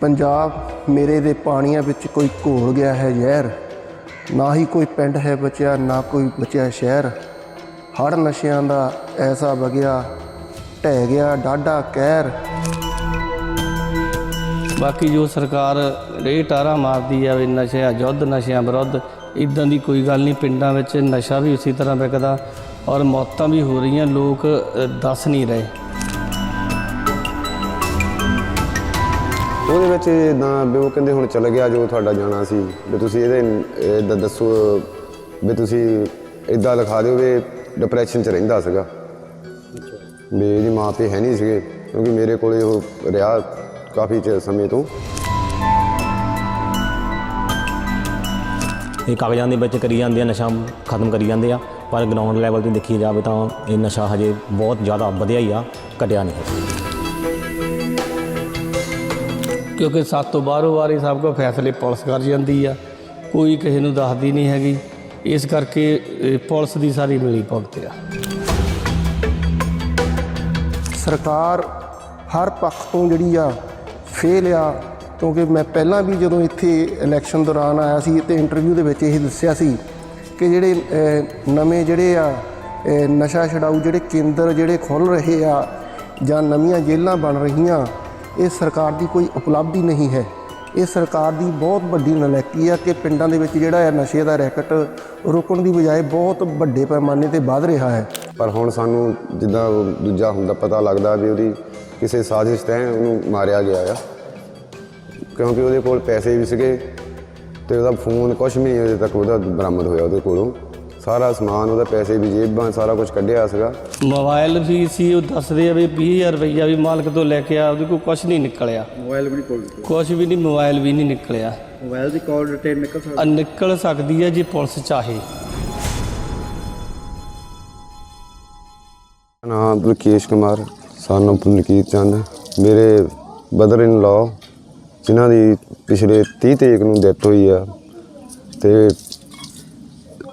ਪੰਜਾਬ ਮੇਰੇ ਦੇ ਪਾਣੀਆਂ ਵਿੱਚ ਕੋਈ ਘੋਲ ਗਿਆ ਹੈ ਜ਼ਹਿਰ। ਨਾ ਹੀ ਕੋਈ ਪਿੰਡ ਹੈ ਬਚਿਆ, ਨਾ ਕੋਈ ਬਚਿਆ ਸ਼ਹਿਰ। ਹੜ ਨਸ਼ਿਆਂ ਦਾ ਐਸਾ ਵਗਿਆ, ਢਹਿ ਗਿਆ ਡਾਢਾ ਕਹਿਰ। ਬਾਕੀ ਜੋ ਸਰਕਾਰ ਰੇ ਟਾਰਾ ਮਾਰਦੀ ਆ, ਵੀ ਨਸ਼ਿਆਂ ਯੁੱਧ ਨਸ਼ਿਆਂ ਵਿਰੁੱਧ, ਇਦਾਂ ਦੀ ਕੋਈ ਗੱਲ ਨਹੀਂ, ਪਿੰਡਾਂ ਵਿੱਚ ਨਸ਼ਾ ਵੀ ਉਸੇ ਤਰ੍ਹਾਂ ਵਿਕਦਾ ਔਰ ਮੌਤਾਂ ਵੀ ਹੋ ਰਹੀਆਂ, ਲੋਕ ਦੱਸ ਨਹੀਂ ਰਹੇ। ਉਹਦੇ ਵਿੱਚ ਇਦਾਂ ਵੀ ਉਹ ਕਹਿੰਦੇ ਹੁਣ ਚੱਲ ਗਿਆ ਜੋ ਤੁਹਾਡਾ ਜਾਣਾ ਸੀ, ਵੀ ਤੁਸੀਂ ਇਹਦੇ ਇਦਾਂ ਦੱਸੋ, ਵੀ ਤੁਸੀਂ ਇਦਾਂ ਲਿਖਾ ਦਿਓ ਵੀ ਡਿਪਰੈਸ਼ਨ ਚ ਰਹਿੰਦਾ ਸੀਗਾ। ਵੀ ਇਹਦੀ ਮਾਂ ਤੇ ਹੈ ਨਹੀਂ ਸੀਗੇ, ਕਿਉਂਕਿ ਮੇਰੇ ਕੋਲੇ ਉਹ ਰਿਹਾ ਕਾਫੀ ਸਮੇਂ ਤੋਂ। ਇਹ ਕਾਗਜ਼ਾਂ ਦੇ ਵਿੱਚ ਕਰੀ ਜਾਂਦੇ ਆ, ਨਸ਼ਾ ਖਤਮ ਕਰੀ ਜਾਂਦੇ ਆ, ਪਰ ਗਰਾਊਂਡ ਲੈਵਲ ਤੇ ਦੇਖੀ ਜਾਵੇ ਤਾਂ ਇਹ ਨਸ਼ਾ ਹਜੇ ਬਹੁਤ ਜ਼ਿਆਦਾ ਵਧਿਆ ਹੀ ਆ, ਘਟਿਆ ਨਹੀਂ ਹੈ। ਕਿਉਂਕਿ ਸੱਤ ਤੋਂ ਬਾਹਰੋਂ ਵਾਰੀ ਸਭ ਕੋ ਫੈਸਲੇ ਪੁਲਿਸ ਕਰ ਜਾਂਦੀ ਆ। ਕੋਈ ਕਿਸੇ ਨੂੰ ਦੱਸਦੀ ਨਹੀਂ ਹੈਗੀ। ਇਸ ਕਰਕੇ ਪੁਲਿਸ ਦੀ ਸਾਰੀ ਮਿਲੀ ਭੁਗਤ ਆ। ਸਰਕਾਰ ਹਰ ਪੱਖ ਤੋਂ ਜਿਹੜੀ ਆ ਫੇਲ ਆ। ਕਿਉਂਕਿ ਮੈਂ ਪਹਿਲਾਂ ਵੀ ਜਦੋਂ ਇੱਥੇ ਇਲੈਕਸ਼ਨ ਦੌਰਾਨ ਆਇਆ ਸੀ ਤੇ ਇੰਟਰਵਿਊ ਦੇ ਵਿੱਚ ਇਹ ਦੱਸਿਆ ਸੀ ਕਿ ਜਿਹੜੇ ਨਵੇਂ ਜਿਹੜੇ ਆ ਨਸ਼ਾ ਛਡਾਊ ਜਿਹੜੇ ਕੇਂਦਰ ਜਿਹੜੇ ਖੁੱਲ ਰਹੇ ਆ ਜਾਂ ਨਵੀਆਂ ਜੇਲ੍ਹਾਂ ਬਣ ਰਹੀਆਂ ਇਹ ਸਰਕਾਰ ਦੀ ਕੋਈ ਉਪਲਬਧੀ ਨਹੀਂ ਹੈ। ਇਹ ਸਰਕਾਰ ਦੀ ਬਹੁਤ ਵੱਡੀ ਨਲੈਕੀ ਆ ਕਿ ਪਿੰਡਾਂ ਦੇ ਵਿੱਚ ਜਿਹੜਾ ਹੈ ਨਸ਼ੇ ਦਾ ਰੈਕਟ ਰੋਕਣ ਦੀ ਬਜਾਏ ਬਹੁਤ ਵੱਡੇ ਪੈਮਾਨੇ ਤੇ ਵੱਧ ਰਿਹਾ ਹੈ। ਪਰ ਹੁਣ ਸਾਨੂੰ ਜਿੱਦਾਂ ਉਹ ਦੂਜਾ ਹੁੰਦਾ, ਪਤਾ ਲੱਗਦਾ ਵੀ ਉਹਦੀ ਕਿਸੇ ਸਾਜ਼ਿਸ਼ ਤਹਿ ਉਹਨੂੰ ਮਾਰਿਆ ਗਿਆ ਆ। ਕਿਉਂਕਿ ਉਹਦੇ ਕੋਲ ਪੈਸੇ ਵੀ ਸੀਗੇ ਤੇ ਉਹਦਾ ਫੋਨ ਕੁਝ ਵੀ ਨਹੀਂ ਅਜੇ ਤੱਕ ਉਹਦਾ ਬਰਾਮਦ ਹੋਇਆ ਉਹਦੇ ਕੋਲੋਂ। ਸਾਰਾ ਸਮਾਨ, ਉਹਦਾ ਪੈਸੇ ਵੀ ਜੇਬਾਂ, ਸਾਰਾ ਕੁਝ ਕੱਢਿਆ ਸੀਗਾ। ਮੋਬਾਈਲ ਵੀ ਸੀ ਉਹ ਦੱਸਦੇ ਆ ਵੀ 20000 ਰੁਪਈਆ ਵੀ ਮਾਲਕ ਤੋਂ ਲੈ ਕੇ ਆ ਉਹਦੇ ਕੋਲ ਕੁਝ ਨਹੀਂ ਨਿਕਲਿਆ। ਮੋਬਾਈਲ ਵੀ ਨਹੀਂ ਕੋਲ ਕੁਝ ਵੀ ਨਹੀਂ ਮੋਬਾਈਲ ਵੀ ਨਹੀਂ ਨਿਕਲਿਆ। ਮੋਬਾਈਲ ਦੀ ਕਾਲ ਡਿਟੇਲ ਨਿਕਲ ਸਕਦੀ? ਆ ਨਿਕਲ ਸਕਦੀ ਹੈ ਜੇ ਪੁਲਿਸ ਚਾਹੇ। ਨਾਮ ਬਲਕੇਸ਼ ਕੁਮਾਰ ਸਾਨੂੰ ਪੁਲਕੀਤ ਚੰਦ। ਮੇਰੇ ਬਦਰ ਇਨ ਲਾ ਜਿਨ੍ਹਾਂ ਦੀ ਪਿਛਲੇ 30 ਤਰੀਕ ਨੂੰ ਡੈਥ ਹੋਈ ਆ ਤੇ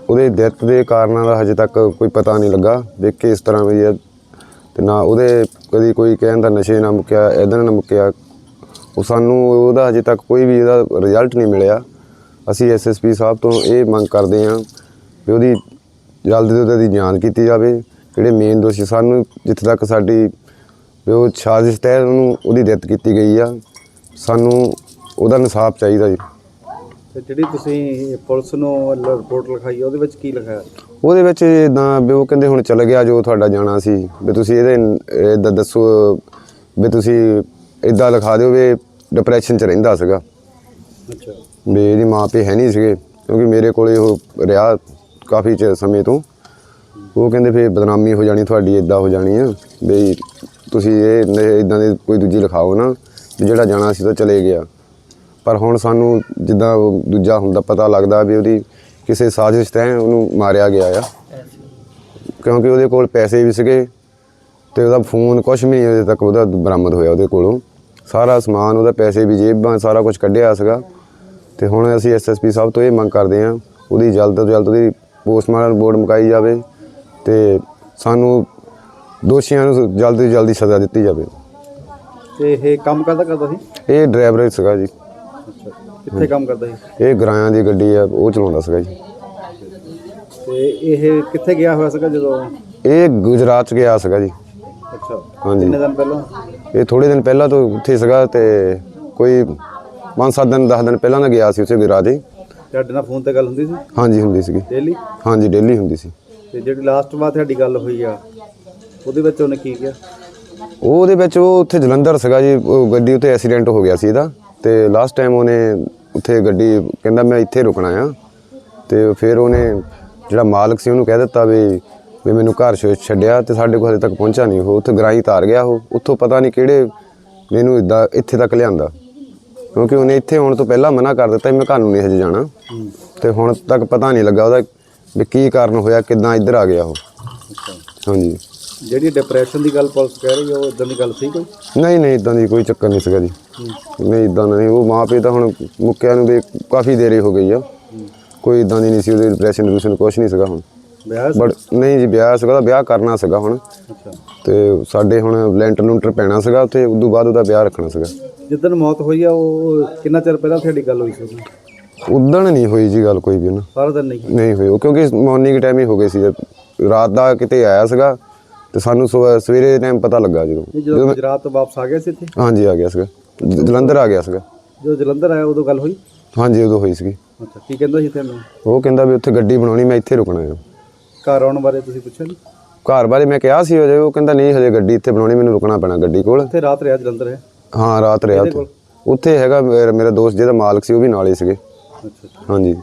ਉਹਦੇ ਡੈਥ ਦੇ ਕਾਰਨਾਂ ਦਾ ਹਜੇ ਤੱਕ ਕੋਈ ਪਤਾ ਨਹੀਂ ਲੱਗਾ। ਦੇਖ ਕੇ ਇਸ ਤਰ੍ਹਾਂ ਵੀ ਹੈ। ਤੇ ਨਾ ਉਹਦੇ ਕਦੀ ਕੋਈ ਕਹਿਣ ਦਾ ਨਸ਼ੇ ਨਾ ਮੁੱਕਿਆ ਇਹਦੇ ਨਾਲ ਮੁੱਕਿਆ। ਉਹ ਸਾਨੂੰ ਉਹਦਾ ਹਜੇ ਤੱਕ ਕੋਈ ਵੀ ਇਹਦਾ ਰਿਜ਼ਲਟ ਨਹੀਂ ਮਿਲਿਆ। ਅਸੀਂ ਐਸਐਸਪੀ ਸਾਹਿਬ ਤੋਂ ਇਹ ਮੰਗ ਕਰਦੇ ਹਾਂ ਵੀ ਉਹਦੀ ਜਲਦੀ ਤੋਂ ਜਲਦੀ ਜਾਂਚ ਕੀਤੀ ਜਾਵੇ। ਜਿਹੜੇ ਮੇਨ ਦੋਸ਼ੀ ਸਾਨੂੰ ਜਿੱਥੇ ਤੱਕ ਸਾਡੀ ਵੀ ਉਹ ਸਾਜ਼ਿਸ਼ ਤਹਿਤ ਉਹਨੂੰ ਉਹਦੀ ਡੈਥ ਕੀਤੀ ਗਈ ਆ। ਸਾਨੂੰ ਉਹਦਾ ਇਨਸਾਫ ਚਾਹੀਦਾ ਜੀ। ਤੇ ਜਿਹੜੀ ਤੁਸੀਂ ਪੁਲਿਸ ਨੂੰ ਰਿਪੋਰਟ ਲਿਖਾਈ ਆ, ਉਹਦੇ ਵਿੱਚ ਕੀ ਲਿਖਿਆ? ਉਹਦੇ ਵਿੱਚ ਇਦਾਂ ਵੀ ਉਹ ਕਹਿੰਦੇ ਹੁਣ ਚੱਲ ਗਿਆ ਜੋ ਤੁਹਾਡਾ ਜਾਣਾ ਸੀ। ਵੀ ਤੁਸੀਂ ਇਹਦੇ ਇਦਾਂ ਦੱਸੋ ਵੀ ਤੁਸੀਂ ਇਦਾਂ ਲਿਖਾ ਦਿਓ ਵੀ ਡਿਪਰੈਸ਼ਨ ਚ ਰਹਿੰਦਾ ਸੀਗਾ। ਅੱਛਾ। ਵੀ ਇਹਦੀ ਮਾਂ ਤੇ ਹੈ ਨਹੀਂ ਸੀਗੇ ਕਿਉਂਕਿ ਮੇਰੇ ਕੋਲੇ ਉਹ ਰਿਹਾ ਕਾਫੀ ਚਿਰ ਸਮੇਂ ਤੋਂ। ਉਹ ਕਹਿੰਦੇ ਫੇਰ ਬਦਨਾਮੀ ਹੋ ਜਾਣੀ ਤੁਹਾਡੀ ਇਦਾਂ ਹੋ ਜਾਣੀ ਆ। ਵੀ ਤੁਸੀਂ ਇਹ ਇਦਾਂ ਦੇ ਕੋਈ ਦੂਜੀ ਲਿਖਾਓ ਨਾ ਵੀ ਜਿਹੜਾ ਜਾਣਾ ਸੀ ਤਾਂ ਚਲੇ ਗਿਆ। ਪਰ ਹੁਣ ਸਾਨੂੰ ਜਿੱਦਾਂ ਉਹ ਦੂਜਾ ਹੁੰਦਾ ਪਤਾ ਲੱਗਦਾ ਵੀ ਉਹਦੀ ਕਿਸੇ ਸਾਜ਼ਿਸ਼ ਤਹਿ ਉਹਨੂੰ ਮਾਰਿਆ ਗਿਆ ਆ। ਕਿਉਂਕਿ ਉਹਦੇ ਕੋਲ ਪੈਸੇ ਵੀ ਸੀਗੇ ਤੇ ਉਹਦਾ ਫੋਨ ਕੁਝ ਵੀ ਨਹੀਂ ਅਜੇ ਤੱਕ ਉਹਦਾ ਬਰਾਮਦ ਹੋਇਆ ਉਹਦੇ ਕੋਲੋਂ। ਸਾਰਾ ਸਮਾਨ ਉਹਦਾ ਪੈਸੇ ਵੀ ਜੇਬਾਂ ਸਾਰਾ ਕੁਝ ਕੱਢਿਆ ਸੀਗਾ। ਤੇ ਹੁਣ ਅਸੀਂ ਐਸਐਸਪੀ ਸਾਹਿਬ ਤੋਂ ਇਹ ਮੰਗ ਕਰਦੇ ਹਾਂ ਉਹਦੀ ਜਲਦ ਤੋਂ ਜਲਦ ਉਹਦੀ ਪੋਸਟਮਾਰਟਮ ਰਿਪੋਰਟ ਮੁਕਾਈ ਜਾਵੇ ਤੇ ਸਾਨੂੰ ਦੋਸ਼ੀਆਂ ਨੂੰ ਜਲਦ ਤੋਂ ਜਲਦੀ ਸਜ਼ਾ ਦਿੱਤੀ ਜਾਵੇ। ਤੇ ਇਹ ਕੰਮ ਕਰਦਾ ਕਰਦਾ ਸੀ? ਇਹ ਡਰਾਈਵਰ ਸੀਗਾ ਜੀ। ਕਿੱਥੇ ਕੰਮ ਕਰਦਾ ਸੀ? ਇਹ ਗਰਾਇਆਂ ਦੀ ਗੱਡੀ ਆ ਉਹ ਚਲਾਉਂਦਾ ਸੀਗਾ ਜੀ। ਤੇ ਇਹ ਕਿੱਥੇ ਗਿਆ ਹੋਇਆ ਸੀਗਾ ਜਦੋਂ? ਇਹ ਗੁਜਰਾਤ ਚ ਗਿਆ ਸੀਗਾ ਜੀ। ਅੱਛਾ। ਹਾਂਜੀ। ਕਿੰਨੇ ਦਿਨ ਪਹਿਲਾਂ? ਇਹ ਥੋੜੇ ਦਿਨ ਪਹਿਲਾਂ ਤੋਂ ਉੱਥੇ ਸੀਗਾ ਤੇ ਕੋਈ 5-7 ਦਿਨ 10 ਦਿਨ ਪਹਿਲਾਂ ਦਾ ਗਿਆ ਸੀ ਉਸੇ ਗੁਜਰਾਤ ਹੀ ਤੁਹਾਡੇ ਨਾਲ ਫੋਨ ਤੇ ਗੱਲ ਹੁੰਦੀ ਸੀ? ਹਾਂਜੀ ਹੁੰਦੀ ਸੀਗੀ। ਡੇਲੀ ਹਾਂਜੀ ਡੇਲੀ ਹੁੰਦੀ ਸੀ। ਤੇ ਜਿਹੜੀ ਲਾਸਟ ਵਾਰ ਤੁਹਾਡੀ ਗੱਲ ਹੋਈ ਆ ਉਹਦੇ ਵਿੱਚ ਉਹਨੇ ਕੀ ਕਿਹਾ? ਉਹ ਉਹਦੇ ਵਿੱਚ ਉਹ ਉੱਥੇ ਜਲੰਧਰ ਸੀਗਾ ਜੀ ਉਹ ਗੱਡੀ ਉੱਤੇ ਐਕਸੀਡੈਂਟ ਹੋ ਗਿਆ ਸੀ ਇਹਦਾ। ਤੇ ਲਾਸਟ ਟਾਈਮ ਉਹਨੇ ਉੱਥੇ ਗੱਡੀ ਕਹਿੰਦਾ ਮੈਂ ਇੱਥੇ ਰੁਕਣਾ ਆ। ਤੇ ਫਿਰ ਉਹਨੇ ਜਿਹੜਾ ਮਾਲਕ ਸੀ ਉਹਨੂੰ ਕਹਿ ਦਿੱਤਾ ਵੀ ਵੀ ਮੈਨੂੰ ਘਰ ਛੱਡਿਆ ਤੇ ਸਾਡੇ ਕੋਲ ਹਲੇ ਤੱਕ ਪਹੁੰਚਾ ਨਹੀਂ। ਉਹ ਉੱਥੇ ਗਰਾਈ ਤਾਰ ਗਿਆ ਉਹ। ਉੱਥੋਂ ਪਤਾ ਨਹੀਂ ਕਿਹੜੇ ਮੈਨੂੰ ਇਦਾਂ ਇੱਥੇ ਤੱਕ ਲਿਆਂਦਾ। ਕਿਉਂਕਿ ਉਹਨੇ ਇੱਥੇ ਆਉਣ ਤੋਂ ਪਹਿਲਾਂ ਮਨਾ ਕਰ ਦਿੱਤਾ ਮੈਂ ਘਰ ਨੂੰ ਨਹੀਂ ਹਜੇ ਜਾਣਾ। ਤੇ ਹੁਣ ਤੱਕ ਪਤਾ ਨਹੀਂ ਲੱਗਾ ਉਹਦਾ ਵੀ ਕੀ ਕਾਰਨ ਹੋਇਆ ਕਿੱਦਾਂ ਇੱਧਰ ਆ ਗਿਆ ਉਹ। ਹਾਂਜੀ। ਜਿਹੜੀ ਡਿਪਰੈਸ਼ਨ ਦੀ ਗੱਲ ਪੁਲਿਸ ਕਹਿ ਰਹੀ ਉਹ ਇਦਾਂ ਦੀ ਗੱਲ ਸੀ ਕੋਈ? ਨਹੀਂ ਨਹੀਂ ਇਦਾਂ ਦੀ ਕੋਈ ਚੱਕਰ ਨਹੀਂ ਸੀਗਾ ਜੀ। ਨਹੀਂ ਇਦਾਂ ਨਹੀਂ। ਉਹ ਮਾਂ ਪਿਓ ਤਾਂ ਹੁਣ ਮੁੱਕਿਆ ਨੂੰ ਵੀ ਕਾਫੀ ਦੇਰੇ ਹੋ ਗਈ ਆ। ਕੋਈ ਇਦਾਂ ਦੀ ਨਹੀਂ ਸੀ ਉਹਦੇ ਡਿਪਰੈਸ਼ਨ ਡਿਪਰੈਸ਼ਨ ਕੁਛ ਨਹੀਂ ਸੀਗਾ ਹੁਣ। ਵਿਆਹ? ਬਟ ਨਹੀਂ ਜੀ ਵਿਆਹ ਸੀਗਾ ਉਹਦਾ ਵਿਆਹ ਕਰਨਾ ਸੀਗਾ ਹੁਣ। ਅੱਛਾ। ਤੇ ਸਾਡੇ ਹੁਣ ਲੈਂਟਰ ਲੂੰਟਰ ਪੈਣਾ ਸੀਗਾ ਉੱਥੇ ਉਦੋਂ ਬਾਅਦ ਉਹਦਾ ਵਿਆਹ ਰੱਖਣਾ ਸੀਗਾ। ਜਿੱਦਣ ਮੌਤ ਹੋਈ ਆ ਉਹ ਕਿੰਨਾ ਚਿਰ ਪਹਿਲਾਂ ਤੁਹਾਡੀ ਗੱਲ ਹੋਈ ਸੀ? ਉਹਦੀ? ਉਦਣ ਨਹੀਂ ਹੋਈ ਜੀ ਗੱਲ ਕੋਈ ਵੀ ਨਾ। ਸਾਰਾ ਦਿਨ ਨਹੀਂ ਨਹੀਂ ਹੋਈ ਉਹ ਕਿਉਂਕਿ ਮਾਰਨਿੰਗ ਟਾਈਮ ਹੀ ਹੋ ਗਈ ਸੀ। ਰਾਤ ਦਾ ਕਿਤੇ ਆਇਆ ਸੀਗਾ ਤੇ ਸਾਨੂੰ ਸਵੇ- ਸਵੇਰੇ ਟਾਈਮ ਪਤਾ ਲੱਗਾ ਜਦੋਂ। ਜਦੋਂ ਗੁਜਰਾਤ ਤੋਂ ਵਾਪਸ ਆ ਗਏ ਸੀ ਇੱਥੇ? ਹਾਂਜੀ ਆ ਗਿਆ ਸੀਗਾ। ਜ- ਜਲੰਧਰ ਆ ਗਿਆ ਸੀਗਾ। ਜਦੋਂ ਜਲੰਧਰ ਆਇਆ ਉਦੋਂ ਗੱਲ ਹੋਈ? ਹਾਂਜੀ ਉਦੋਂ ਹੋਈ ਸੀਗੀ। ਅੱਛਾ ਕੀ ਕਹਿੰਦਾ ਸੀ ਤੈਨੂੰ? ਉਹ ਕਹਿੰਦਾ ਵੀ ਉੱਥੇ ਗੱਡੀ ਬਣਾਉਣੀ ਮੈਂ ਇੱਥੇ ਰੁਕਣਾ ਹੈ ਘਰ ਆਉਣ ਬਾਰੇ ਤੁਸੀਂ ਪੁੱਛਿਆ ਨਹੀਂ? ਘਰ ਬਾਰੇ ਮੈਂ ਕਿਹਾ ਸੀ ਉਹ ਕਹਿੰਦਾ ਨਹੀਂ ਹਜੇ ਗੱਡੀ ਇੱਥੇ ਬਣਾਉਣੀ ਮੈਨੂੰ ਰੁਕਣਾ ਪੈਣਾ ਗੱਡੀ ਕੋਲ। ਉੱਥੇ ਰਾਤ ਰਿਹਾ ਜਲੰਧਰ ਹੈ? ਹਾਂ ਰਾਤ ਰਿਹਾ ਉੱਥੇ। ਉੱਥੇ ਹੈਗਾ ਮੇਰਾ ਮੇਰਾ ਦੋਸਤ ਜਿਹਦਾ ਮਾਲਕ ਸੀ ਉਹ ਵੀ ਨਾਲ ਹੀ ਸੀਗੇ। ਅੱਛਾ ਅੱਛਾ। ਹਾਂਜੀ।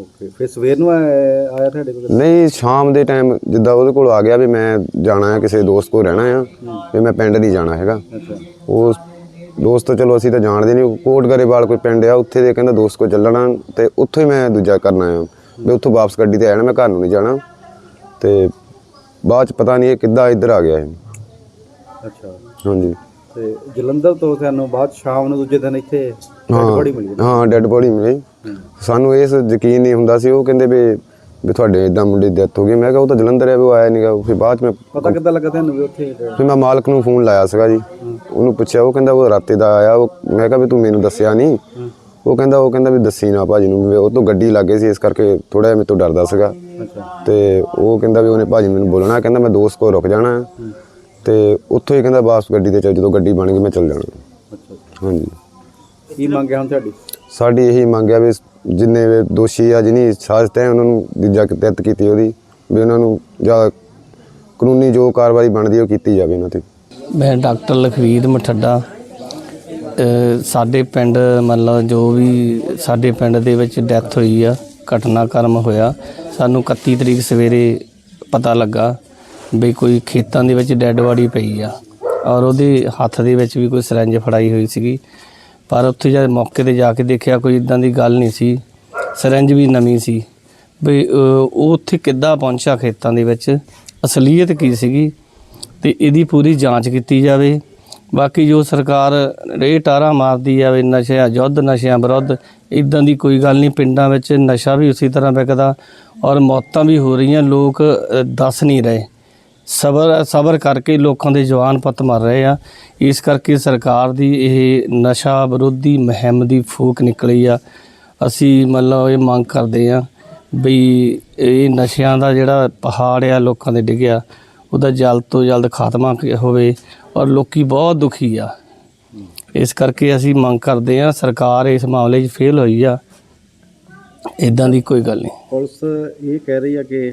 ਓਕੇ ਫਿਰ ਸਵੇਰ ਨੂੰ ਆਇਆ ਆਇਆ ਤੁਹਾਡੇ ਕੋਲ? ਨਹੀਂ ਸ਼ਾਮ ਦੇ ਟਾਈਮ ਜਿੱਦਾਂ ਉਹਦੇ ਕੋਲ ਆ ਗਿਆ ਵੀ ਮੈਂ ਜਾਣਾ ਹੈ ਕਿਸੇ ਦੋਸਤ ਕੋਲ ਰਹਿਣਾ ਆ ਵੀ ਮੈਂ ਪਿੰਡ ਨਹੀਂ ਜਾਣਾ ਹੈਗਾ। ਅੱਛਾ। ਉਹ ਦੋਸਤ ਚਲੋ ਅਸੀਂ ਤਾਂ ਜਾਣਦੇ ਨਹੀਂ ਕੋਟ ਗਰੇਵਾਲ ਕੋਈ ਪਿੰਡ ਆ ਉੱਥੇ ਦੇ ਕਹਿੰਦਾ ਦੋਸਤ ਕੋਲ ਚੱਲਣਾ ਤੇ ਉੱਥੋਂ ਹੀ ਮੈਂ ਦੂਜਾ ਕਰਨਾ ਆ ਵੀ ਉੱਥੋਂ ਵਾਪਸ ਗੱਡੀ ਤੇ ਆਣਾ ਮੈਂ ਘਰ ਨੂੰ ਨਹੀਂ ਜਾਣਾ। ਤੇ ਬਾਅਦ ਚ ਪਤਾ ਨਹੀਂ ਇਹ ਕਿੱਦਾਂ ਇੱਧਰ ਆ ਗਿਆ ਇਹ। ਅੱਛਾ। ਹਾਂਜੀ। ਤੇ ਜਲੰਧਰ ਤੋਂ ਤੁਹਾਨੂੰ ਬਾਅਦ ਸ਼ਾਮ ਨੂੰ ਦੂਜੇ ਦਿਨ ਇੱਥੇ ਹਾਂ ਬੜੀ ਮਿਲੀ। ਹਾਂ ਡੈੱਡ ਬੋਡੀ ਮਿਲੀ। ਸਾਨੂੰ ਇਸ ਯਕੀਨ ਨਹੀਂ ਹੁੰਦਾ ਸੀ ਉਹ ਕਹਿੰਦੇ ਵੀ ਵੀ ਤੁਹਾਡੇ ਇਦਾਂ ਮੁੰਡੇ ਦੀ ਡੈਥ ਹੋ ਗਈ। ਮੈਂ ਕਿਹਾ ਉਹ ਤਾਂ ਜਲੰਧਰ ਹੈ ਵੀ ਉਹ ਆਇਆ ਨਹੀਂਗਾ ਫਿਰ ਬਾਅਦ ਚ ਮੈਂ ਪਤਾ ਕਿੱਦਾਂ ਲੱਗਾ ਤੁਹਾਨੂੰ ਵੀ ਉੱਥੇ? ਫਿਰ ਮੈਂ ਮਾਲਕ ਨੂੰ ਫੋਨ ਲਾਇਆ ਸੀਗਾ ਜੀ। ਉਹਨੂੰ ਪੁੱਛਿਆ ਉਹ ਕਹਿੰਦਾ ਉਹ ਰਾਤੇ ਦਾ ਆਇਆ ਉਹ ਮੈਂ ਕਿਹਾ ਵੀ ਤੂੰ ਮੈਨੂੰ ਦੱਸਿਆ ਨਹੀਂ ਉਹ ਕਹਿੰਦਾ ਉਹ ਕਹਿੰਦਾ ਵੀ ਦੱਸੀ ਨਾ ਭਾਜੀ ਨੂੰ ਵੀ ਉਹ ਤੋਂ ਗੱਡੀ ਲੱਗੇ ਸੀ ਇਸ ਕਰਕੇ ਥੋੜਾ ਜਿਹਾ ਤੋਂ ਡਰਦਾ ਸੀਗਾ। ਤੇ ਉਹ ਕਹਿੰਦਾ ਵੀ ਉਹਨੇ ਭਾਜੀ ਮੈਨੂੰ ਬੋਲਣਾ ਕਹਿੰਦਾ ਮੈਂ ਦੋਸਤ ਕੋਲ ਰੁਕ ਜਾਣਾ। ਤੇ ਉੱਥੋਂ ਹੀ ਕਹਿੰਦਾ ਵਾਪਸ ਗੱਡੀ ਤੇ ਚੱਲ ਜਦੋਂ ਗੱਡੀ ਬਣ ਗਈ ਮੈਂ ਚੱਲ ਜਾਣਾ। ਅੱਛਾ। ਹਾਂਜੀ। ਕੀ ਮੰਗਿਆ ਹੁਣ ਤੁਹਾਡੀ? ਸਾਡੀ ਇਹੀ ਮੰਗ ਹੈ ਵੀ ਜਿੰਨੇ ਵੀ ਦੋਸ਼ੀ ਆ ਜਿਹਨੀ ਸਾਜ਼ਤ ਹੈ ਉਹਨਾਂ ਨੂੰ ਦੂਜਾ ਤਹਿਤ ਕੀਤੀ ਉਹਦੀ, ਵੀ ਉਹਨਾਂ ਨੂੰ ਜਾਂ ਕਾਨੂੰਨੀ ਜੋ ਕਾਰਵਾਈ ਬਣਦੀ ਉਹ ਕੀਤੀ ਜਾਵੇ ਉਹਨਾਂ ਤੇ। ਮੈਂ ਡਾਕਟਰ ਲਖਵੀਰ ਮਠੱਡਾ ਸਾਡੇ ਪਿੰਡ ਮਤਲਬ ਜੋ ਵੀ ਸਾਡੇ ਪਿੰਡ ਦੇ ਵਿੱਚ ਡੈਥ ਹੋਈ ਆ, ਘਟਨਾਕ੍ਰਮ ਹੋਇਆ, ਸਾਨੂੰ 31 ਤਰੀਕ ਸਵੇਰੇ ਪਤਾ ਲੱਗਾ ਵੀ ਕੋਈ ਖੇਤਾਂ ਦੇ ਵਿੱਚ ਡੈੱਡ ਬਾਡੀ ਪਈ ਆ ਔਰ ਉਹਦੇ ਹੱਥ ਦੇ ਵਿੱਚ ਵੀ ਕੋਈ ਸਿਰੰਜ ਫੜਾਈ ਹੋਈ ਸੀਗੀ। ਪਰ ਉੱਥੇ ਜਦ ਮੌਕੇ ਤੇ ਜਾ ਕੇ ਦੇਖਿਆ ਕੋਈ ਇਦਾਂ ਦੀ ਗੱਲ ਨਹੀਂ ਸੀ, ਸਿਰੰਜ ਵੀ ਨਵੀਂ ਸੀ। ਵੀ ਉਹ ਉੱਥੇ ਕਿੱਦਾਂ ਪਹੁੰਚਿਆ ਖੇਤਾਂ ਦੇ ਵਿੱਚ? ਅਸਲੀਅਤ ਕੀ ਸੀਗੀ? ਤੇ ਇਹਦੀ ਪੂਰੀ ਜਾਂਚ ਕੀਤੀ ਜਾਵੇ। ਬਾਕੀ ਜੋ ਸਰਕਾਰ ਰੇ ਟਾਰਾ ਮਾਰਦੀ ਆ ਨਸ਼ਿਆਂ ਯੁੱਧ ਨਸ਼ਿਆਂ ਵਿਰੁੱਧ, ਇਦਾਂ ਦੀ ਕੋਈ ਗੱਲ ਨਹੀਂ। ਪਿੰਡਾਂ ਵਿੱਚ ਨਸ਼ਾ ਵੀ ਉਸੇ ਤਰ੍ਹਾਂ ਵਿਕਦਾ ਔਰ ਮੌਤਾਂ ਵੀ ਹੋ ਰਹੀਆਂ, ਲੋਕ ਦੱਸ ਨਹੀਂ ਰਹੇ। ਸਬਰ ਸਬਰ ਕਰਕੇ ਲੋਕਾਂ ਦੇ ਜਵਾਨ ਪੱਤ ਮਰ ਰਹੇ ਆ। ਇਸ ਕਰਕੇ ਸਰਕਾਰ ਦੀ ਇਹ ਨਸ਼ਾ ਵਿਰੋਧੀ ਮੁਹਿੰਮ ਦੀ ਫੂਕ ਨਿਕਲੀ ਆ। ਅਸੀਂ ਮਤਲਬ ਇਹ ਮੰਗ ਕਰਦੇ ਆ ਵੀ ਇਹ ਨਸ਼ਿਆਂ ਦਾ ਜਿਹੜਾ ਪਹਾੜ ਆ ਲੋਕਾਂ ਦੇ ਡਿੱਗਿਆ, ਉਹਦਾ ਜਲਦ ਤੋਂ ਜਲਦ ਖਾਤਮਾ ਹੋਵੇ ਔਰ ਲੋਕੀ ਬਹੁਤ ਦੁਖੀ ਆ। ਇਸ ਕਰਕੇ ਅਸੀਂ ਮੰਗ ਕਰਦੇ ਆ, ਸਰਕਾਰ ਇਸ ਮਾਮਲੇ 'ਚ ਫੇਲ ਹੋਈ ਆ। ਇਦਾਂ ਦੀ ਕੋਈ ਗੱਲ ਨਹੀਂ। ਪੁਲਿਸ ਇਹ ਕਹਿ ਰਹੀ ਆ ਕਿ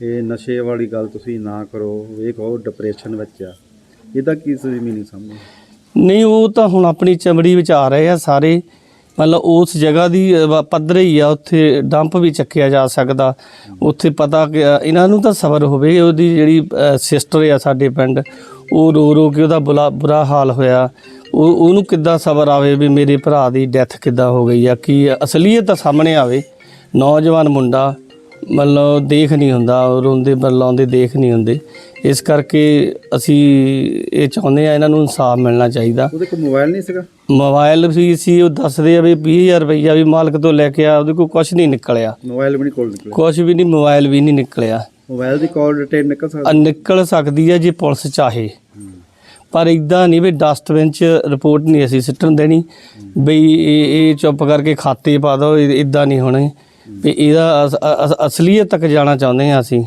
ਇਹ ਨਸ਼ੇ ਵਾਲੀ ਗੱਲ ਤੁਸੀਂ ਨਾ ਕਰੋ ਇਹ ਕਹੋ ਡਿਪਰੈਸ਼ਨ ਵਿੱਚ ਆ। ਇਹਦਾ ਕੀ ਤੁਸੀਂ ਮੀਨਿੰਗ ਸਮਝਦੇ ਨਹੀਂ ਉਹ ਤਾਂ ਹੁਣ ਆਪਣੀ ਚਮੜੀ ਵਿੱਚ ਆ ਰਹੇ ਆ ਸਾਰੇ। ਮਤਲਬ ਉਸ ਜਗ੍ਹਾ ਦੀ ਅ, ਪੱਧਰ ਹੀ ਆ ਉੱਥੇ ਡੰਪ ਵੀ ਚੱਕਿਆ ਜਾ ਸਕਦਾ। ਉੱਥੇ ਪਤਾ ਕਿ ਇਹਨਾਂ ਨੂੰ ਤਾਂ ਸਬਰ ਹੋਵੇ ਉਹਦੀ ਜਿਹੜੀ ਸਿਸਟਰ ਆ ਸਾਡੇ ਪਿੰਡ ਉਹ ਰੋ ਰੋ ਕੇ ਉਹਦਾ ਬੁਲਾ ਬੁਰਾ ਹਾਲ ਹੋਇਆ। ਉਹ ਉਹਨੂੰ ਕਿੱਦਾਂ ਸਬਰ ਆਵੇ ਵੀ ਮੇਰੇ ਭਰਾ ਦੀ ਡੈਥ ਕਿੱਦਾਂ ਹੋ ਗਈ ਆ ਕੀ ਅਸਲੀਅਤ ਸਾਹਮਣੇ ਆਵੇ। ਨੌਜਵਾਨ ਮੁੰਡਾ ਮਤਲਬ ਦੇਖ ਨਹੀਂ ਹੁੰਦਾ ਰੋਂਦੇ ਬਰਲਾਉਂਦੇ ਦੇਖ ਨਹੀਂ ਹੁੰਦੇ। ਇਸ ਕਰਕੇ ਅਸੀਂ ਇਹ ਚਾਹੁੰਦੇ ਆ ਇਹਨਾਂ ਨੂੰ ਇਨਸਾਫ ਮਿਲਣਾ ਚਾਹੀਦਾ। ਉਹਦੇ ਕੋਲ ਮੋਬਾਈਲ ਨਹੀਂ ਸੀਗਾ? ਮੋਬਾਈਲ ਵੀ ਸੀ ਉਹ ਦੱਸਦੇ ਆ ਵੀ 20000 ਰੁਪਈਆ ਵੀ ਮਾਲਕ ਤੋਂ ਲੈ ਕੇ ਆ ਉਹਦੇ ਕੋਲ ਕੁਝ ਨਹੀਂ ਨਿਕਲਿਆ। ਮੋਬਾਈਲ ਵੀ ਨਹੀਂ ਕੋਲ ਨਿਕਲਿਆ। ਕੁਝ ਵੀ ਨਹੀਂ ਮੋਬਾਈਲ ਵੀ ਨਹੀਂ ਨਿਕਲਿਆ। ਮੋਬਾਈਲ ਦੀ ਕਾਲ ਡਿਟੇਲ ਨਿਕਲ ਆ ਸਕਦੀ ਨਿਕਲ ਸਕਦੀ ਹੈ ਜੇ ਪੁਲਿਸ ਚਾਹੇ। ਪਰ ਇਦਾਂ ਨਹੀਂ ਵੀ ਡਸਟਬਿਨ 'ਚ ਰਿਪੋਰਟ ਨਹੀਂ ਅਸੀਂ ਸਿੱਟਣ ਦੇਣੀ। ਬਈ ਇਹ ਇਹ ਚੁੱਪ ਕਰਕੇ ਖਾਤੇ ਪਾ ਦਿਓ ਇਦਾਂ ਨਹੀਂ ਹੋਣੇ। ਵੀ ਇਹਦਾ ਅਸ- ਅਸ- ਅਸਲੀਅਤ ਤੱਕ ਜਾਣਾ ਚਾਹੁੰਦੇ ਹਾਂ ਅਸੀਂ।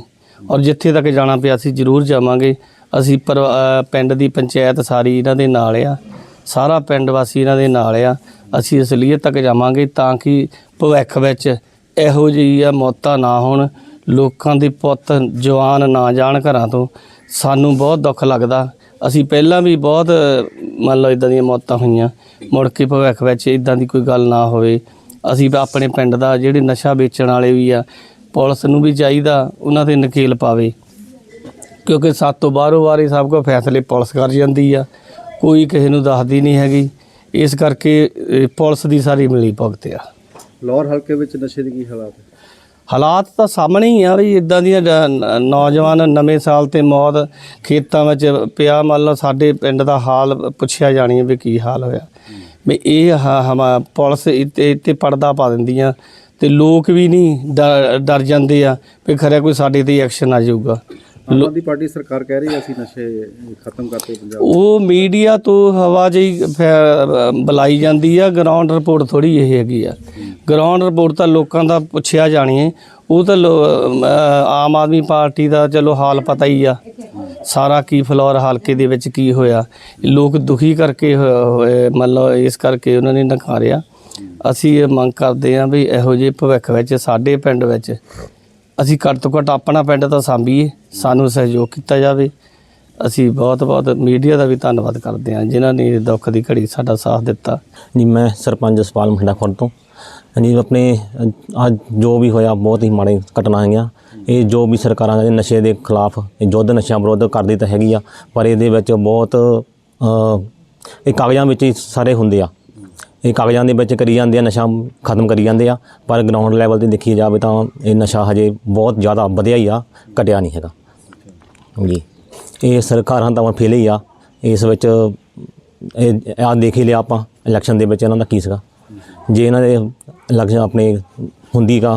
ਔਰ ਜਿੱਥੇ ਤੱਕ ਜਾਣਾ ਪਿਆ ਅਸੀਂ ਜ਼ਰੂਰ ਜਾਵਾਂਗੇ। ਅਸੀਂ ਪਰ ਅ, ਪਿੰਡ ਦੀ ਪੰਚਾਇਤ ਸਾਰੀ ਇਹਨਾਂ ਦੇ ਨਾਲ ਆ। ਸਾਰਾ ਪਿੰਡ ਵਾਸੀ ਇਹਨਾਂ ਦੇ ਨਾਲ ਆ। ਅਸੀਂ ਅਸਲੀਅਤ ਤੱਕ ਜਾਵਾਂਗੇ ਤਾਂ ਕਿ ਭਵਿੱਖ ਵਿੱਚ ਇਹੋ ਜਿਹੀ ਆ ਮੌਤਾਂ ਨਾ ਹੋਣ ਲੋਕਾਂ ਦੇ ਪੁੱਤ ਜਵਾਨ ਨਾ ਜਾਣ ਘਰਾਂ ਤੋਂ। ਸਾਨੂੰ ਬਹੁਤ ਦੁੱਖ ਲੱਗਦਾ। ਅਸੀਂ ਪਹਿਲਾਂ ਵੀ ਬਹੁਤ ਮੰਨ ਲਓ ਇਦਾਂ ਦੀਆਂ ਮੌਤਾਂ ਹੋਈਆਂ। ਮੁੜ ਕੇ ਭਵਿੱਖ ਵਿੱਚ ਇਦਾਂ ਦੀ ਕੋਈ ਗੱਲ ਨਾ ਹੋਵੇ। ਅਸੀਂ ਆਪਣੇ ਪਿੰਡ ਦਾ ਜਿਹੜੇ ਨਸ਼ਾ ਵੇਚਣ ਵਾਲੇ ਵੀ ਆ ਪੁਲਿਸ ਨੂੰ ਵੀ ਚਾਹੀਦਾ ਉਹਨਾਂ ਤੇ ਨਕੇਲ ਪਾਵੇ। ਕਿਉਂਕਿ ਸੱਤ ਤੋਂ ਬਾਹਰੋਂ ਹੀ ਸਭ ਕੋ ਫੈਸਲੇ ਪੁਲਿਸ ਕਰ ਜਾਂਦੀ ਆ ਕੋਈ ਕਿਸੇ ਨੂੰ ਦੱਸਦੀ ਨਹੀਂ ਹੈਗੀ। ਇਸ ਕਰਕੇ ਪੁਲਿਸ ਦੀ ਸਾਰੀ ਮਿਲੀ ਭਗਤ ਆ। ਲਾਹੌਰ ਹਲਕੇ ਵਿੱਚ ਨਸ਼ੇ ਦੇ ਕੀ ਹਾਲਾਤ ਹੈ? ਹਾਲਾਤ ਤਾਂ ਸਾਹਮਣੇ ਹੀ ਆ ਵੀ ਇਦਾਂ ਦੀਆਂ ਨੌਜਵਾਨ ਨਵੇਂ ਸਾਲ ਤੇ ਮੌਤ ਖੇਤਾਂ ਵਿੱਚ ਪਿਆ ਮੰਨ ਲਓ ਸਾਡੇ ਪਿੰਡ ਦਾ ਹਾਲ ਪੁੱਛਿਆ ਜਾਣੀ ਹੈ ਵੀ ਕੀ ਹਾਲ ਹੋਇਆ। ਵੀ ਇਹ ਹ- ਹਮਾ ਪੁਲਿਸ ਇੱਥੇ ਇੱਥੇ ਪਰਦਾ ਪਾ ਦਿੰਦੀਆਂ ਤੇ ਲੋਕ ਵੀ ਨਹੀਂ ਡਰ ਜਾਂਦੇ ਆ ਵੀ ਖਰਿਆ ਕੋਈ ਸਾਡੇ ਤੇ ਐਕਸ਼ਨ ਆ ਜਾਊਗਾ। ਆਮ ਆਦਮੀ ਪਾਰਟੀ ਸਰਕਾਰ ਕਹਿ ਰਹੀ ਹੈ ਅਸੀਂ ਨਸ਼ੇ ਖਤਮ ਕਰਤੇ ਪੰਜਾਬ ਉਹ ਮੀਡੀਆ ਤੋਂ ਹਵਾ ਜਿਹੀ ਬੁਲਾਈ ਜਾਂਦੀ ਆ ਗਰਾਊਂਡ ਰਿਪੋਰਟ ਥੋੜੀ ਇਹ ਹੈਗੀ ਆ। ਗਰਾਊਂਡ ਰਿਪੋਰਟ ਤਾਂ ਲੋਕਾਂ ਦਾ ਪੁੱਛਿਆ ਜਾਣੀ ਹੈ ਉਹ ਤਾਂ ਆਮ ਆਦਮੀ ਪਾਰਟੀ ਦਾ ਚਲੋ ਹਾਲ ਪਤਾ ਹੀ ਆ। ਸਾਰਾ ਕੀ ਫਲੋਰ ਹਲਕੇ ਦੇ ਵਿੱਚ ਕੀ ਹੋਇਆ? ਲੋਕ ਦੁਖੀ ਕਰਕੇ ਹੋ- ਹੋਏ ਮਤਲਬ ਇਸ ਕਰਕੇ ਉਹਨਾਂ ਨੇ ਨਕਾਰਿਆ। ਅਸੀਂ ਇਹ ਮੰਗ ਕਰਦੇ ਹਾਂ ਵੀ ਇਹੋ ਜਿਹੇ ਭਵਿੱਖ ਵਿੱਚ, ਸਾਡੇ ਪਿੰਡ ਵਿੱਚ ਅਸੀਂ ਘੱਟ ਤੋਂ ਘੱਟ ਆਪਣਾ ਪਿੰਡ ਤਾਂ ਸਾਂਭੀਏ, ਸਾਨੂੰ ਸਹਿਯੋਗ ਕੀਤਾ ਜਾਵੇ। ਅਸੀਂ ਬਹੁਤ ਬਹੁਤ ਮੀਡੀਆ ਦਾ ਵੀ ਧੰਨਵਾਦ ਕਰਦੇ ਹਾਂ, ਜਿਨ੍ਹਾਂ ਨੇ ਦੁੱਖ ਦੀ ਘੜੀ ਸਾਡਾ ਸਾਥ ਦਿੱਤਾ। ਜੀ, ਮੈਂ ਸਰਪੰਚ ਜਸਪਾਲ ਮਠੰਡਾ ਖੁਰਦ ਤੋਂ। ਜੀ ਆਪਣੇ ਅੱਜ ਜੋ ਵੀ ਹੋਇਆ, ਬਹੁਤ ਹੀ ਮਾੜੇ ਘਟਨਾ ਆਈਆਂ ਇਹ ਜੋ ਵੀ ਸਰਕਾਰਾਂ ਦੇ ਨਸ਼ੇ ਦੇ ਖਿਲਾਫ ਇਹ ਯੁੱਧ ਨਸ਼ਿਆਂ ਵਿਰੁੱਧ ਕਰਦੀ ਤਾਂ ਹੈਗੀ ਆ ਪਰ ਇਹਦੇ ਵਿੱਚ ਬਹੁਤ ਅ, ਇਹ ਕਾਗਜ਼ਾਂ ਵਿੱਚ ਹੀ ਸਾਰੇ ਹੁੰਦੇ ਆ। ਇਹ ਕਾਗਜ਼ਾਂ ਦੇ ਵਿੱਚ ਕਰੀ ਜਾਂਦੇ ਆ ਨਸ਼ਾ ਖਤਮ ਕਰੀ ਜਾਂਦੇ ਆ ਪਰ ਗਰਾਊਂਡ ਲੈਵਲ ਤੇ ਦੇਖੀ ਜਾਵੇ ਤਾਂ ਇਹ ਨਸ਼ਾ ਹਜੇ ਬਹੁਤ ਜ਼ਿਆਦਾ ਵਧਿਆ ਹੀ ਆ ਘਟਿਆ ਨਹੀਂ ਹੈਗਾ। ਜੀ ਇਹ ਸਰਕਾਰਾਂ ਤਾਂ ਫੇਲ ਹੀ ਆ। ਇਸ ਵਿੱਚ ਇਹ ਆ ਦੇਖ ਹੀ ਲਿਆ ਆਪਾਂ ਇਲੈਕਸ਼ਨ ਦੇ ਵਿੱਚ ਇਹਨਾਂ ਦਾ ਕੀ ਸੀਗਾ। ਜੇ ਇਹਨਾਂ ਦੇ ਇਲੈਕਸ਼ਨ ਆਪਣੇ ਹੁੰਦੀ ਕਾ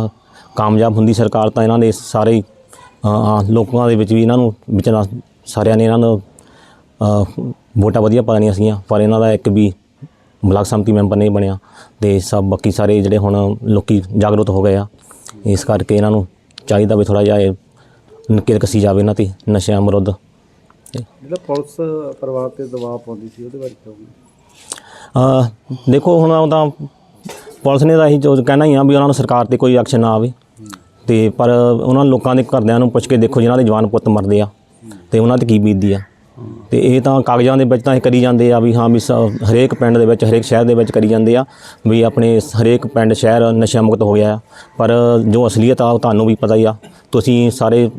ਕਾਮਯਾਬ ਹੁੰਦੀ ਸਰਕਾਰ ਤਾਂ ਇਹਨਾਂ ਦੇ ਸਾਰੇ ਲੋਕਾਂ ਦੇ ਵਿੱਚ ਵੀ ਇਹਨਾਂ ਨੂੰ ਵਿਚਾਰਾ ਸਾਰਿਆਂ ਨੇ ਇਹਨਾਂ ਨੂੰ ਵੋਟਾਂ ਵਧੀਆ ਪਾਣੀਆਂ ਸੀਗੀਆਂ ਪਰ ਇਹਨਾਂ ਦਾ ਇੱਕ ਵੀ ਬਲਾਕ ਸੰਮਤੀ ਮੈਂਬਰ ਨਹੀਂ ਬਣਿਆ ਤੇ ਸਭ ਬਾਕੀ ਸਾਰੇ ਜਿਹੜੇ ਹੁਣ ਲੋਕੀ ਜਾਗਰੂਕ ਹੋ ਗਏ ਆ ਇਸ ਕਰਕੇ ਇਹਨਾਂ ਨੂੰ ਚਾਹੀਦਾ ਵੀ ਥੋੜਾ ਜਿਹਾ ਨਕੇਲ ਕੱਸੀ ਜਾਵੇ ਇਹਨਾਂ ਤੇ ਨਸ਼ਿਆਂ ਵਿਰੁੱਧ। ਜਿਹੜਾ ਪੁਲਿਸ ਪਰਿਵਾਰ ਤੇ ਦਬਾਅ ਪਾਉਂਦੀ ਸੀ ਉਹਦੇ ਬਾਰੇ ਅ, ਦੇਖੋ ਹੁਣ ਤਾਂ ਪੁਲਿਸ ਨੇ ਤਾਂ ਇਹੀ ਕਹਿਣਾ ਹੀ ਆ ਵੀ ਉਹਨਾਂ ਨੂੰ ਸਰਕਾਰ ਤੇ ਕੋਈ ਐਕਸ਼ਨ ਨਾ ਆਵੇ। ਤੇ ਪਰ ਉਹਨਾਂ ਲੋਕਾਂ ਦੇ ਘਰਦਿਆਂ ਨੂੰ ਪੁੱਛ ਕੇ ਦੇਖੋ ਜਿਨ੍ਹਾਂ ਦੇ ਜਵਾਨ ਪੁੱਤ ਮਰਦੇ ਆ, ਤੇ ਉਹਨਾਂ ਤੇ ਕੀ ਬੀਤਦੀ ਆ। ਤੇ ਇਹ ਤਾਂ ਕਾਗਜ਼ਾਂ ਦੇ ਵਿੱਚ ਤਾਂ ਇਹ ਕਰੀ ਜਾਂਦੇ ਆ ਵੀ ਹਾਂ ਵੀ ਸ- ਹਰੇਕ ਪਿੰਡ ਦੇ ਵਿੱਚ, ਹਰੇਕ ਸ਼ਹਿਰ ਦੇ ਵਿੱਚ ਕਰੀ ਜਾਂਦੇ ਆ ਵੀ ਆਪਣੇ ਸ- ਹਰੇਕ ਪਿੰਡ, ਸ਼ਹਿਰ ਨਸ਼ਾ ਮੁਕਤ ਹੋ ਗਿਆ ਆ। ਪਰ ਜੋ ਅਸਲੀਅਤ ਆ ਉਹ ਤੁਹਾਨੂੰ ਵੀ ਪਤਾ ਹੀ ਆ, ਤੁਸੀਂ ਸਾਰੇ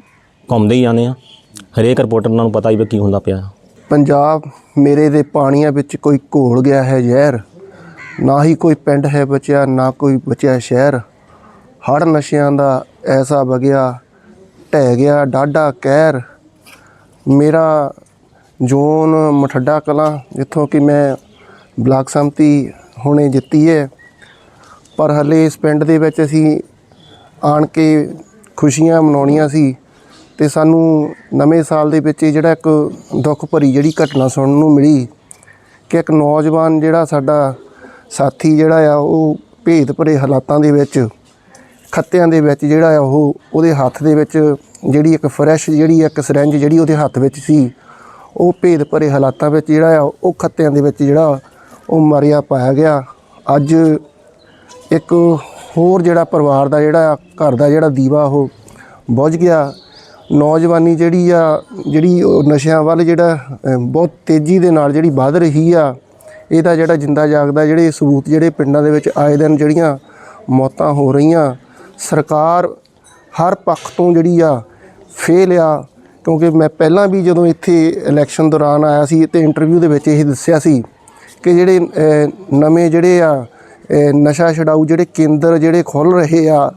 ਘੁੰਮਦੇ ਹੀ ਆਨੇ ਆ। ਹਰੇਕ ਰਿਪੋਰਟਰ ਨੂੰ ਪਤਾ ਹੀ ਵੀ ਕੀ ਹੁੰਦਾ ਪਿਆ। ਪੰਜਾਬ ਮੇਰੇ ਦੇ ਪਾਣੀਆਂ ਵਿੱਚ ਕੋਈ ਘੋਲ ਗਿਆ ਹੈ ਜ਼ਹਿਰ, ਨਾ ਹੀ ਕੋਈ ਪਿੰਡ ਹੈ ਬਚਿਆ, ਨਾ ਕੋਈ ਬਚਿਆ ਸ਼ਹਿਰ। ਹੜ ਨਸ਼ਿਆਂ ਦਾ ਐਸਾ ਵਗਿਆ, ਢਹਿ ਗਿਆ ਡਾਢਾ ਕਹਿਰ। ਮੇਰਾ ਜ਼ੋਨ ਮਠੱਡਾ ਕਲਾਂ, ਜਿੱਥੋਂ ਕਿ ਮੈਂ ਬਲਾਕ ਸੰਮਤੀ ਹੁਣੇ ਜਿੱਤੀ ਹੈ ਪਰ ਹਲੇ ਇਸ ਪਿੰਡ ਦੇ ਵਿੱਚ ਅਸੀਂ ਆਣ ਕੇ ਖੁਸ਼ੀਆਂ ਮਨਾਉਣੀਆਂ ਸੀ ਤੇ ਸਾਨੂੰ ਨਵੇਂ ਸਾਲ ਦੇ ਵਿੱਚ ਇਹ ਜਿਹੜਾ ਇੱਕ ਦੁੱਖ ਭਰੀ ਜਿਹੜੀ ਘਟਨਾ ਸੁਣਨ ਨੂੰ ਮਿਲੀ ਕਿ ਇੱਕ ਨੌਜਵਾਨ ਜਿਹੜਾ ਸਾਡਾ ਸਾਥੀ ਜਿਹੜਾ ਆ, ਉਹ ਭੇਦ ਭਰੇ ਹਾਲਾਤਾਂ ਦੇ ਵਿੱਚ ਖੱਤਿਆਂ ਦੇ ਵਿੱਚ ਜਿਹੜਾ ਆ ਉਹ, ਉਹਦੇ ਹੱਥ ਦੇ ਵਿੱਚ ਜਿਹੜੀ ਇੱਕ ਫਰੈਸ਼ ਜਿਹੜੀ ਇੱਕ ਸਰੰਜ ਜਿਹੜੀ ਉਹਦੇ ਹੱਥ ਵਿੱਚ ਸੀ, ਉਹ ਭੇਦ ਭਰੇ ਹਾਲਾਤਾਂ ਵਿੱਚ ਜਿਹੜਾ ਆ, ਉਹ ਖੱਤਿਆਂ ਦੇ ਵਿੱਚ ਜਿਹੜਾ ਉਹ ਮਰਿਆ ਪਾਇਆ ਗਿਆ। ਅੱਜ ਇੱਕ ਹੋਰ ਜਿਹੜਾ ਪਰਿਵਾਰ ਦਾ ਜਿਹੜਾ ਘਰ ਦਾ ਜਿਹੜਾ ਦੀਵਾ ਉਹ ਬੁਝ ਗਿਆ। ਨੌਜਵਾਨੀ ਜਿਹੜੀ ਆ, ਜਿਹੜੀ ਉਹ ਨਸ਼ਿਆਂ ਵੱਲ ਜਿਹੜਾ ਬਹੁਤ ਤੇਜ਼ੀ ਦੇ ਨਾਲ ਜਿਹੜੀ ਵੱਧ ਰਹੀ ਆ, ਇਹਦਾ ਜਿਹੜਾ ਜਿੰਦਾ ਜਾਗਦਾ ਜਿਹੜੇ ਸਬੂਤ ਜਿਹੜੇ ਪਿੰਡਾਂ ਦੇ ਵਿੱਚ ਆਏ ਦਿਨ ਜਿਹੜੀਆਂ ਮੌਤਾਂ ਹੋ ਰਹੀਆਂ ਸਰਕਾਰ ਹਰ ਪੱਖ ਤੋਂ ਜਿਹੜੀ ਆ ਫੇਲ ਆ, ਕਿਉਂਕਿ ਮੈਂ ਪਹਿਲਾਂ ਵੀ ਜਦੋਂ ਇੱਥੇ ਇਲੈਕਸ਼ਨ ਦੌਰਾਨ ਆਇਆ ਸੀ ਤੇ ਇੰਟਰਵਿਊ ਦੇ ਵਿੱਚ ਇਹ ਦੱਸਿਆ ਸੀ ਕਿ ਜਿਹੜੇ ਨਵੇਂ ਜਿਹੜੇ ਆ ਨਸ਼ਾ ਛਡਾਊ ਜਿਹੜੇ ਕੇਂਦਰ ਜਿਹੜੇ ਖੁੱਲ ਰਹੇ ਆ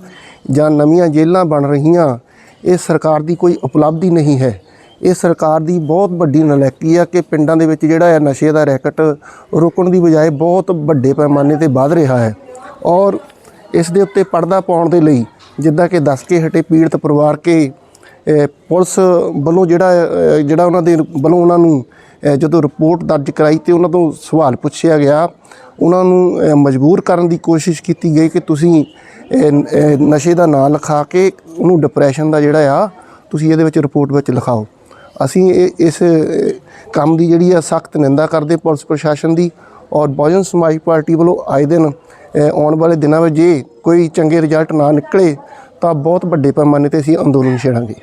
ਜਾਂ ਨਵੀਆਂ ਜੇਲ੍ਹਾਂ ਬਣ ਰਹੀਆਂ, ਇਹ ਸਰਕਾਰ ਦੀ ਕੋਈ ਉਪਲਬਧੀ ਨਹੀਂ ਹੈ। ਇਹ ਸਰਕਾਰ ਦੀ ਬਹੁਤ ਵੱਡੀ ਨਲੈਕੀ ਆ ਕਿ ਪਿੰਡਾਂ ਦੇ ਵਿੱਚ ਜਿਹੜਾ ਹੈ ਨਸ਼ੇ ਦਾ ਰੈਕਟ ਰੁਕਣ ਦੀ ਬਜਾਏ ਬਹੁਤ ਵੱਡੇ ਪੈਮਾਨੇ ਤੇ ਵੱਧ ਰਿਹਾ ਹੈ। ਔਰ ਇਸ ਦੇ ਉੱਤੇ ਪਰਦਾ ਪਾਉਣ ਦੇ ਲਈ ਜਿੱਦਾਂ ਕਿ ਦੱਸ ਕੇ ਹਟੇ ਪੀੜਤ ਪਰਿਵਾਰ ਕੇ ਪੁਲਿਸ ਵੱਲੋਂ ਜਿਹੜਾ ਜਿਹੜਾ ਉਹਨਾਂ ਦੇ ਵੱਲੋਂ ਉਹਨਾਂ ਨੂੰ ਜਦੋਂ ਰਿਪੋਰਟ ਦਰਜ ਕਰਾਈ ਤੇ ਉਹਨਾਂ ਤੋਂ ਸਵਾਲ ਪੁੱਛਿਆ ਗਿਆ, ਉਹਨਾਂ ਨੂੰ ਮਜਬੂਰ ਕਰਨ ਦੀ ਕੋਸ਼ਿਸ਼ ਕੀਤੀ ਗਈ ਕਿ ਤੁਸੀਂ ਨਸ਼ੇ ਦਾ ਨਾਂ ਲਿਖਾ ਕੇ ਉਹਨੂੰ ਡਿਪਰੈਸ਼ਨ ਦਾ ਜਿਹੜਾ ਆ, ਤੁਸੀਂ ਇਹਦੇ ਵਿੱਚ ਰਿਪੋਰਟ ਵਿੱਚ ਲਿਖਾਓ। ਅਸੀਂ ਇਹ, ਇਸ ਕੰਮ ਦੀ ਜਿਹੜੀ ਆ ਸਖਤ ਨਿੰਦਾ ਕਰਦੇ ਪੁਲਿਸ ਪ੍ਰਸ਼ਾਸਨ ਦੀ ਔਰ ਬਹੁਜਨ ਸਮਾਜ ਪਾਰਟੀ ਵੱਲੋਂ ਆਏ ਦਿਨ ਆਉਣ ਵਾਲੇ ਦਿਨਾਂ ਵਿੱਚ ਜੇ ਕੋਈ ਚੰਗੇ ਰਿਜ਼ਲਟ ਨਾ ਨਿਕਲੇ ਤਾਂ ਬਹੁਤ ਵੱਡੇ ਪੈਮਾਨੇ ਤੇ ਅਸੀਂ ਅੰਦੋਲਨ ਛੇੜਾਂਗੇ।